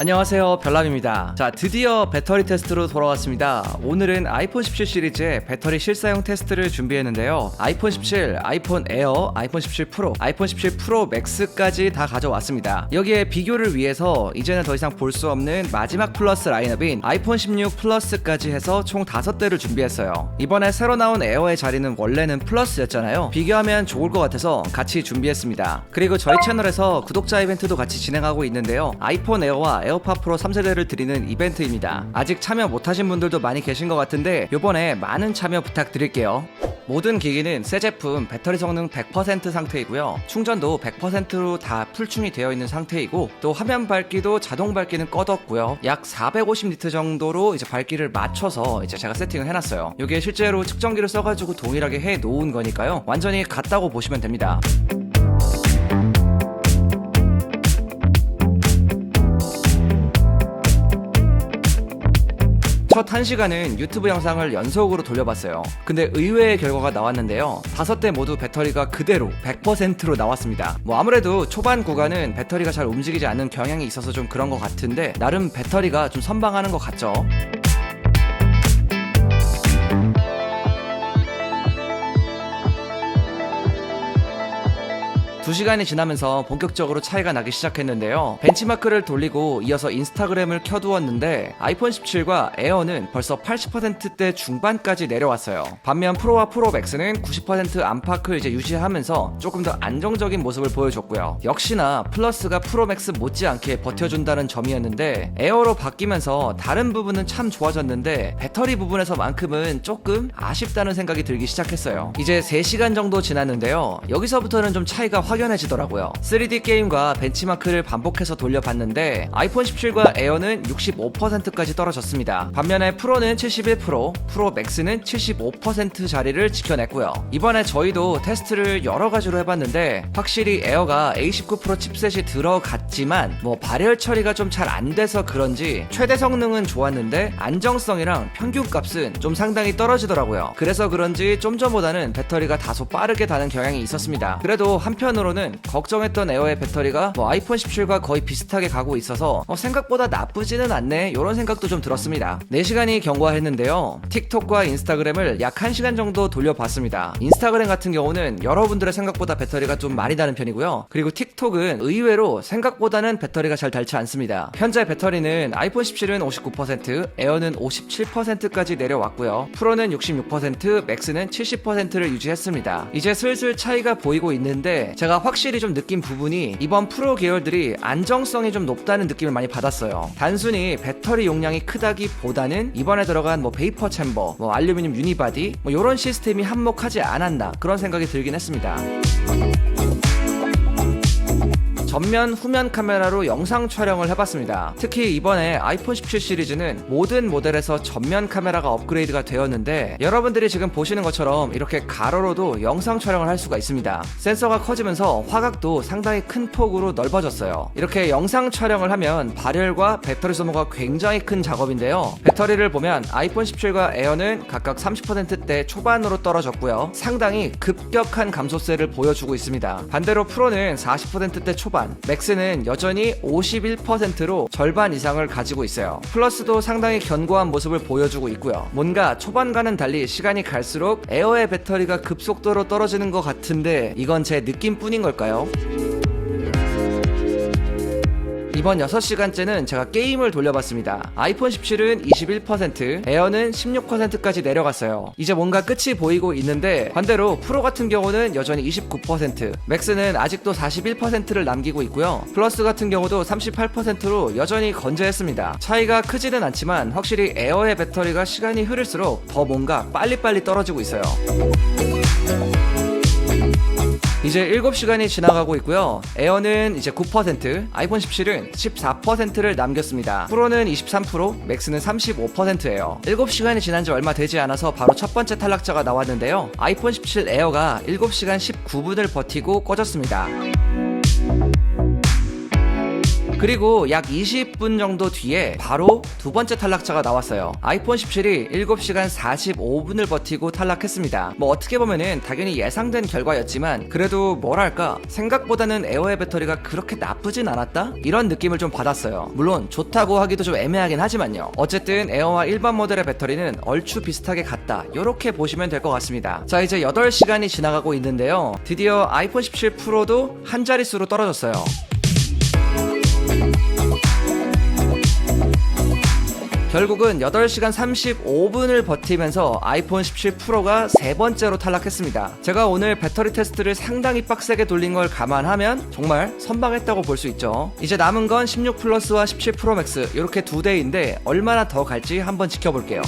안녕하세요. 별남입니다. 자 드디어 배터리 테스트로 돌아왔습니다. 오늘은 아이폰 17 시리즈의 배터리 실사용 테스트를 준비했는데요. 아이폰 17, 아이폰 에어, 아이폰 17 프로, 아이폰 17 프로 맥스까지 다 가져왔습니다. 여기에 비교를 위해서 이제는 더 이상 볼 수 없는 마지막 플러스 라인업인 아이폰 16 플러스까지 해서 총 5대를 준비했어요. 이번에 새로 나온 에어의 자리는 원래는 플러스였잖아요. 비교하면 좋을 것 같아서 같이 준비했습니다. 그리고 저희 채널에서 구독자 이벤트도 같이 진행하고 있는데요. 아이폰 에어와 에어팟 프로 3세대를 드리는 이벤트입니다. 아직 참여 못하신 분들도 많이 계신 것 같은데 요번에 많은 참여 부탁드릴게요. 모든 기기는 새 제품 배터리 성능 100% 상태이고요. 충전도 100%로 다 풀충이 되어 있는 상태이고 또 화면 밝기도 자동 밝기는 꺼뒀고요. 약 450니트 정도로 이제 밝기를 맞춰서 이제 제가 세팅을 해놨어요. 이게 실제로 측정기를 써가지고 동일하게 해 놓은 거니까요. 완전히 같다고 보시면 됩니다. 첫 1시간은 유튜브 영상을 연속으로 돌려봤어요. 근데 의외의 결과가 나왔는데요. 다섯 대 모두 배터리가 그대로 100%로 나왔습니다. 뭐 아무래도 초반 구간은 배터리가 잘 움직이지 않는 경향이 있어서 좀 그런 것 같은데 나름 배터리가 좀 선방하는 것 같죠. 2시간이 지나면서 본격적으로 차이가 나기 시작했는데요. 벤치마크를 돌리고 이어서 인스타그램을 켜두었는데 아이폰 17과 에어는 벌써 80%대 중반까지 내려왔어요. 반면 프로와 프로 맥스는 90% 안팎을 이제 유지하면서 조금 더 안정적인 모습을 보여줬고요. 역시나 플러스가 프로 맥스 못지않게 버텨준다는 점이었는데 에어로 바뀌면서 다른 부분은 참 좋아졌는데 배터리 부분에서만큼은 조금 아쉽다는 생각이 들기 시작했어요. 이제 3시간 정도 지났는데요. 여기서부터는 좀 차이가 확 확연해지더라고요. 3D 게임과 벤치마크를 반복해서 돌려봤는데 아이폰 17과 에어는 65%까지 떨어졌습니다. 반면에 프로는 71%, 프로 맥스는 75% 자리를 지켜냈고요. 이번에 저희도 테스트를 여러 가지로 해봤는데 확실히 에어가 A19 칩셋이 들어갔지만 뭐 발열 처리가 좀 잘 안 돼서 그런지 최대 성능은 좋았는데 안정성이랑 평균 값은 좀 상당히 떨어지더라고요. 그래서 그런지 좀 전보다는 배터리가 다소 빠르게 다는 경향이 있었습니다. 그래도 한편으로 한편으로는 걱정했던 에어의 배터리가 뭐 아이폰 17과 거의 비슷하게 가고 있어서 어, 생각보다 나쁘지는 않네. 이런 생각도 좀 들었습니다. 4시간이 경과했는데요. 틱톡과 인스타그램을 약 1시간 정도 돌려봤습니다. 인스타그램 같은 경우는 여러분들의 생각보다 배터리가 좀 많이 다는 편이고요. 그리고 틱톡은 의외로 생각보다는 배터리가 잘 닳지 않습니다. 현재 배터리는 아이폰 17은 59% 에어는 57%까지 내려왔고요. 프로는 66% 맥스는 70%를 유지했습니다. 이제 슬슬 차이가 보이고 있는데 제가 확실히 좀 느낀 부분이 이번 프로 계열들이 안정성이 좀 높다는 느낌을 많이 받았어요. 단순히 배터리 용량이 크다기 보다는 이번에 들어간 뭐 베이퍼 챔버, 뭐 알루미늄 유니바디 뭐 이런 시스템이 한몫하지 않았나 그런 생각이 들긴 했습니다. 전면 후면 카메라로 영상 촬영을 해봤습니다. 특히 이번에 아이폰 17 시리즈는 모든 모델에서 전면 카메라가 업그레이드가 되었는데 여러분들이 지금 보시는 것처럼 이렇게 가로로도 영상 촬영을 할 수가 있습니다. 센서가 커지면서 화각도 상당히 큰 폭으로 넓어졌어요. 이렇게 영상 촬영을 하면 발열과 배터리 소모가 굉장히 큰 작업인데요. 배터리를 보면 아이폰 17과 에어는 각각 30%대 초반으로 떨어졌고요. 상당히 급격한 감소세를 보여주고 있습니다. 반대로 프로는 40%대 초반 후반, 맥스는 여전히 51%로 절반 이상을 가지고 있어요. 플러스도 상당히 견고한 모습을 보여주고 있고요. 뭔가 초반과는 달리 시간이 갈수록 에어의 배터리가 급속도로 떨어지는 것 같은데 이건 제 느낌뿐인 걸까요? 이번 6시간째는 제가 게임을 돌려봤습니다. 아이폰 17은 21%, 에어는 16%까지 내려갔어요. 이제 뭔가 끝이 보이고 있는데 반대로 프로 같은 경우는 여전히 29%, 맥스는 아직도 41%를 남기고 있고요. 플러스 같은 경우도 38%로 여전히 건재했습니다. 차이가 크지는 않지만 확실히 에어의 배터리가 시간이 흐를수록 더 뭔가 빨리빨리 떨어지고 있어요. 이제 7시간이 지나가고 있고요. 에어는 이제 9%, 아이폰 17은 14%를 남겼습니다. 프로는 23%, 맥스는 35%예요. 7시간이 지난 지 얼마 되지 않아서 바로 첫 번째 탈락자가 나왔는데요. 아이폰 17 에어가 7시간 19분을 버티고 꺼졌습니다. 그리고 약 20분 정도 뒤에 바로 두 번째 탈락자가 나왔어요. 아이폰 17이 7시간 45분을 버티고 탈락했습니다. 뭐 어떻게 보면은 당연히 예상된 결과였지만 그래도 뭐랄까 생각보다는 에어의 배터리가 그렇게 나쁘진 않았다? 이런 느낌을 좀 받았어요. 물론 좋다고 하기도 좀 애매하긴 하지만요. 어쨌든 에어와 일반 모델의 배터리는 얼추 비슷하게 같다. 이렇게 보시면 될 것 같습니다. 자 이제 8시간이 지나가고 있는데요. 드디어 아이폰 17 프로도 한 자릿수로 떨어졌어요. 결국은 8시간 35분을 버티면서 아이폰 17 프로가 세 번째로 탈락했습니다. 제가 오늘 배터리 테스트를 상당히 빡세게 돌린 걸 감안하면 정말 선방했다고 볼 수 있죠. 이제 남은 건 16 플러스와 17 프로 맥스 이렇게 두 대인데 얼마나 더 갈지 한번 지켜볼게요.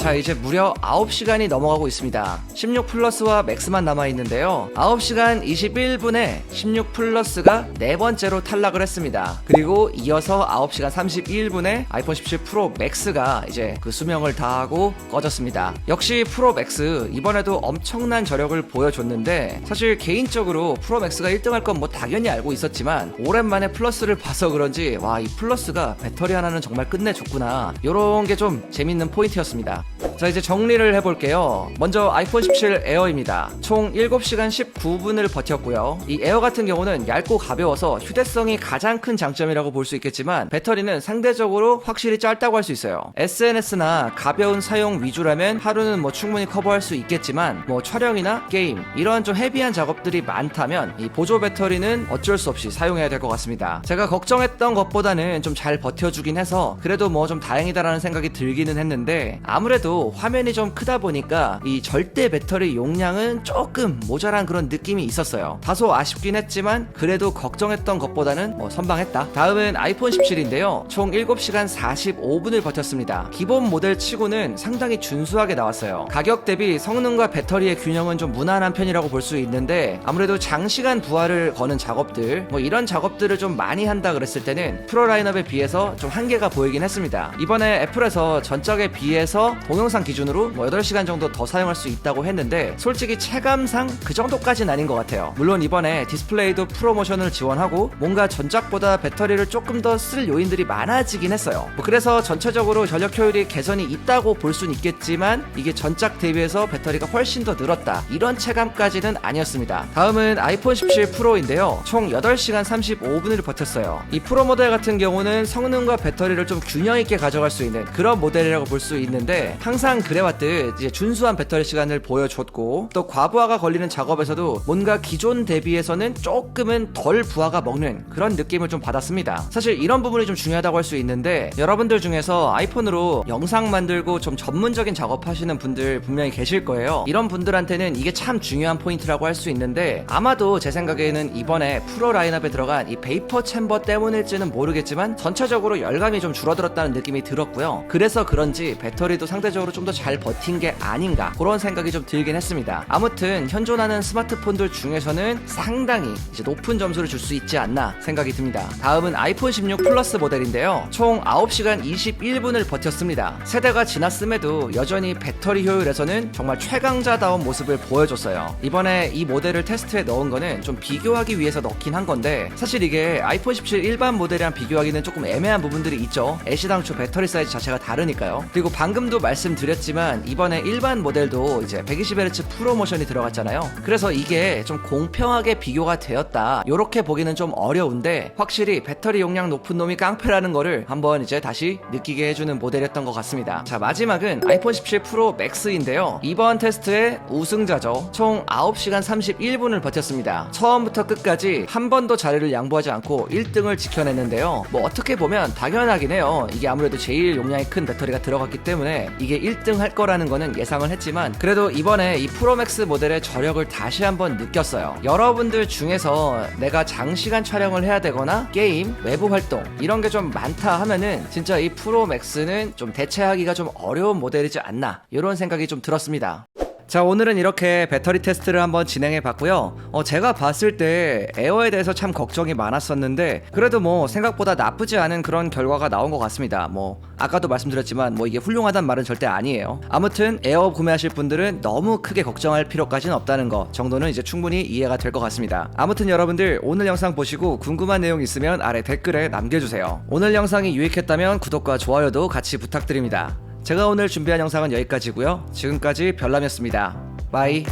자 이제 무려 9시간이 넘어가고 있습니다. 16 플러스와 맥스만 남아있는데요. 9시간 21분에 16 플러스가 네 번째로 탈락을 했습니다. 그리고 이어서 9시간 31분에 아이폰 17 프로 맥스가 이제 그 수명을 다하고 꺼졌습니다. 역시 프로 맥스 이번에도 엄청난 저력을 보여줬는데 사실 개인적으로 프로 맥스가 1등 할 건 뭐 당연히 알고 있었지만 오랜만에 플러스를 봐서 그런지 와 이 플러스가 배터리 하나는 정말 끝내줬구나. 요런 게 좀 재밌는 포인트였습니다 자 이제 정리를 해볼게요. 먼저 아이폰 17 에어입니다. 총 7시간 19분을 버텼고요. 이 에어 같은 경우는 얇고 가벼워서 휴대성이 가장 큰 장점이라고 볼 수 있겠지만 배터리는 상대적으로 확실히 짧다고 할 수 있어요. SNS나 가벼운 사용 위주라면 하루는 뭐 충분히 커버할 수 있겠지만 뭐 촬영이나 게임 이런 좀 헤비한 작업들이 많다면 이 보조 배터리는 어쩔 수 없이 사용해야 될 것 같습니다. 제가 걱정했던 것보다는 좀 잘 버텨주긴 해서 그래도 뭐 좀 다행이다라는 생각이 들기는 했는데 아무래도 화면이 좀 크다 보니까 이 절대 배터리 용량은 조금 모자란 그런 느낌이 있었어요. 다소 아쉽긴 했지만 그래도 걱정했던 것보다는 뭐 선방했다. 다음은 아이폰 17인데요. 총 7시간 45분을 버텼습니다. 기본 모델 치고는 상당히 준수하게 나왔어요. 가격 대비 성능과 배터리의 균형은 좀 무난한 편이라고 볼 수 있는데 아무래도 장시간 부하를 거는 작업들 뭐 이런 작업들을 좀 많이 한다 그랬을 때는 프로 라인업에 비해서 좀 한계가 보이긴 했습니다. 이번에 애플에서 전적에 비해서 동영 상 기준으로 뭐 8시간 정도 더 사용할 수 있다고 했는데 솔직히 체감상 그 정도까지는 아닌 것 같아요. 물론 이번에 디스플레이도 프로모션을 지원하고 뭔가 전작보다 배터리를 조금 더 쓸 요인들이 많아지긴 했어요. 뭐 그래서 전체적으로 전력 효율이 개선이 있다고 볼 수는 있겠지만 이게 전작 대비해서 배터리가 훨씬 더 늘었다. 이런 체감까지는 아니었습니다. 다음은 아이폰 17 프로인데요. 총 8시간 35분을 버텼어요. 이 프로 모델 같은 경우는 성능과 배터리를 좀 균형 있게 가져갈 수 있는 그런 모델이라고 볼 수 있는데 항상 그래왔듯 이제 준수한 배터리 시간을 보여줬고 또 과부하가 걸리는 작업에서도 뭔가 기존 대비해서는 조금은 덜 부하가 먹는 그런 느낌을 좀 받았습니다. 사실 이런 부분이 좀 중요하다고 할 수 있는데 여러분들 중에서 아이폰으로 영상 만들고 좀 전문적인 작업하시는 분들 분명히 계실 거예요. 이런 분들한테는 이게 참 중요한 포인트라고 할 수 있는데 아마도 제 생각에는 이번에 프로 라인업에 들어간 이 베이퍼 챔버 때문일지는 모르겠지만 전체적으로 열감이 좀 줄어들었다는 느낌이 들었고요. 그래서 그런지 배터리도 상대적으로 좀 더 잘 버틴 게 아닌가 그런 생각이 좀 들긴 했습니다. 아무튼 현존하는 스마트폰들 중에서는 상당히 이제 높은 점수를 줄 수 있지 않나 생각이 듭니다. 다음은 아이폰 16 플러스 모델인데요. 총 9시간 21분을 버텼습니다. 세대가 지났음에도 여전히 배터리 효율에서는 정말 최강자다운 모습을 보여줬어요. 이번에 이 모델을 테스트에 넣은 거는 좀 비교하기 위해서 넣긴 한 건데 사실 이게 아이폰 17 일반 모델이랑 비교하기는 조금 애매한 부분들이 있죠. 애시당초 배터리 사이즈 자체가 다르니까요. 그리고 방금도 말씀 드렸지만 이번에 일반 모델도 이제 120Hz 프로모션이 들어갔잖아요. 그래서 이게 좀 공평하게 비교가 되었다. 이렇게 보기는 좀 어려운데 확실히 배터리 용량 높은 놈이 깡패라는 거를 한번 이제 다시 느끼게 해주는 모델이었던 것 같습니다. 자 마지막은 아이폰 17 프로 맥스인데요. 이번 테스트의 우승자죠. 총 9시간 31분을 버텼습니다. 처음부터 끝까지 한 번도 자리를 양보하지 않고 1등을 지켜냈는데요. 뭐 어떻게 보면 당연하긴 해요. 이게 아무래도 제일 용량이 큰 배터리가 들어갔기 때문에 이게 1등 할 거라는 거는 예상을 했지만 그래도 이번에 이 프로맥스 모델의 저력을 다시 한번 느꼈어요. 여러분들 중에서 내가 장시간 촬영을 해야 되거나 게임, 외부 활동 이런 게 좀 많다 하면은 진짜 이 프로맥스는 좀 대체하기가 좀 어려운 모델이지 않나 이런 생각이 좀 들었습니다. 자 오늘은 이렇게 배터리 테스트를 한번 진행해 봤고요. 어, 제가 봤을 때 에어에 대해서 참 걱정이 많았었는데 그래도 뭐 생각보다 나쁘지 않은 그런 결과가 나온 것 같습니다. 뭐 아까도 말씀드렸지만 뭐 이게 훌륭하단 말은 절대 아니에요. 아무튼 에어 구매하실 분들은 너무 크게 걱정할 필요까지는 없다는 거 정도는 이제 충분히 이해가 될 것 같습니다. 아무튼 여러분들 오늘 영상 보시고 궁금한 내용 있으면 아래 댓글에 남겨주세요. 오늘 영상이 유익했다면 구독과 좋아요도 같이 부탁드립니다 제가 오늘 준비한 영상은 여기까지고요. 지금까지 별남이었습니다. 바이.